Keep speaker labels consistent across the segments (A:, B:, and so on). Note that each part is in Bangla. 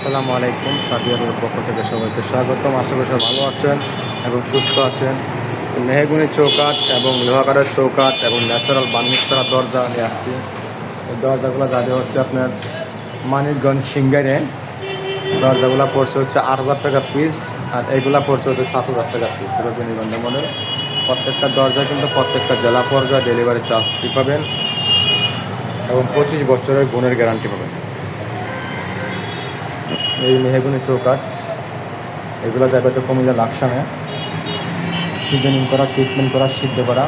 A: আসসালামু আলাইকুম, সাদিয়ারের পক্ষ থেকে সবাইকে স্বাগতম। আশা করি সবাই ভালো আছেন এবং সুস্থ আছেন। মেহেগুনি চৌকাট এবং লোহাকারের চৌকাট এবং ন্যাচারাল বার্নিশ ছাড়া দরজা নিয়ে আসছি। এই দরজাগুলো যাবে হচ্ছে আপনার মানিকগঞ্জ সিঙ্গারে দরজাগুলো পড়ছে হচ্ছে আট হাজার টাকা পিস আর এইগুলা পড়ছে হচ্ছে সাত হাজার টাকা পিস রজনীগন্ধা মডেল। প্রত্যেকটা দরজা কিন্তু প্রত্যেকটা জেলা পর্যায়ে ডেলিভারি চার্জ ফ্রি পাবেন এবং পঁচিশ বছরের গুণের গ্যারান্টি পাবেন। এই মেহেগুনি চৌকাট এগুলো যাবে হচ্ছে কমিলা লাকসামে। সিজনিং করা ট্রিটমেন্ট করা, সিদ্ধ করা।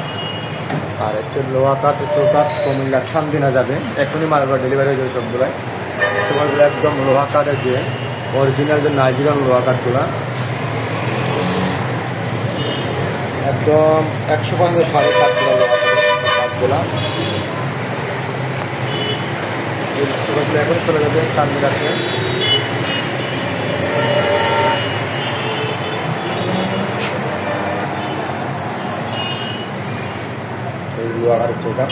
A: আর হচ্ছে লোহা কাঠ চৌকাট কুমিল্লা ছান্দিনা যাবে। এখনই মালবার ডেলিভারি হয়ে যাবে সবগুলাই। সবগুলো একদম লোহা কাঠের যে অরিজিনাল যে নাইজেরিয়ান লোহা কাঠগুলা। একদম একশো পঞ্চাশ সাড়ে সাত কিলো লোহা কাঠগুলা। এখন চলে যাবে চান্দিনাতে এই লোহাগাড়ির চৌকা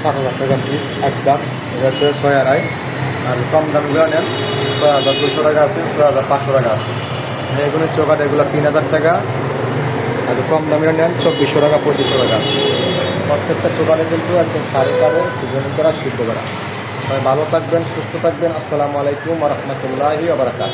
A: সাত হাজার টাকা পিস একদম এটা হচ্ছে ছয় আড়াই। আর কম দামগুলো নেন, ছয় হাজার দুশো টাকা আছে, ছয় হাজার পাঁচশো টাকা আছে। এগুলো চৌকাট এগুলো তিন হাজার টাকা। আর কম দামের নেন, চব্বিশশো টাকা, পঁচিশশো টাকা আছে। প্রত্যেকটা চোকারে কিন্তু একদম শাড়ি কাটে সিজনিং করা, সিদ্ধ করা। ভালো থাকবেন, সুস্থ থাকবেন। আসসালামু আলাইকুম রহমতুল্লাহি আবরাকাত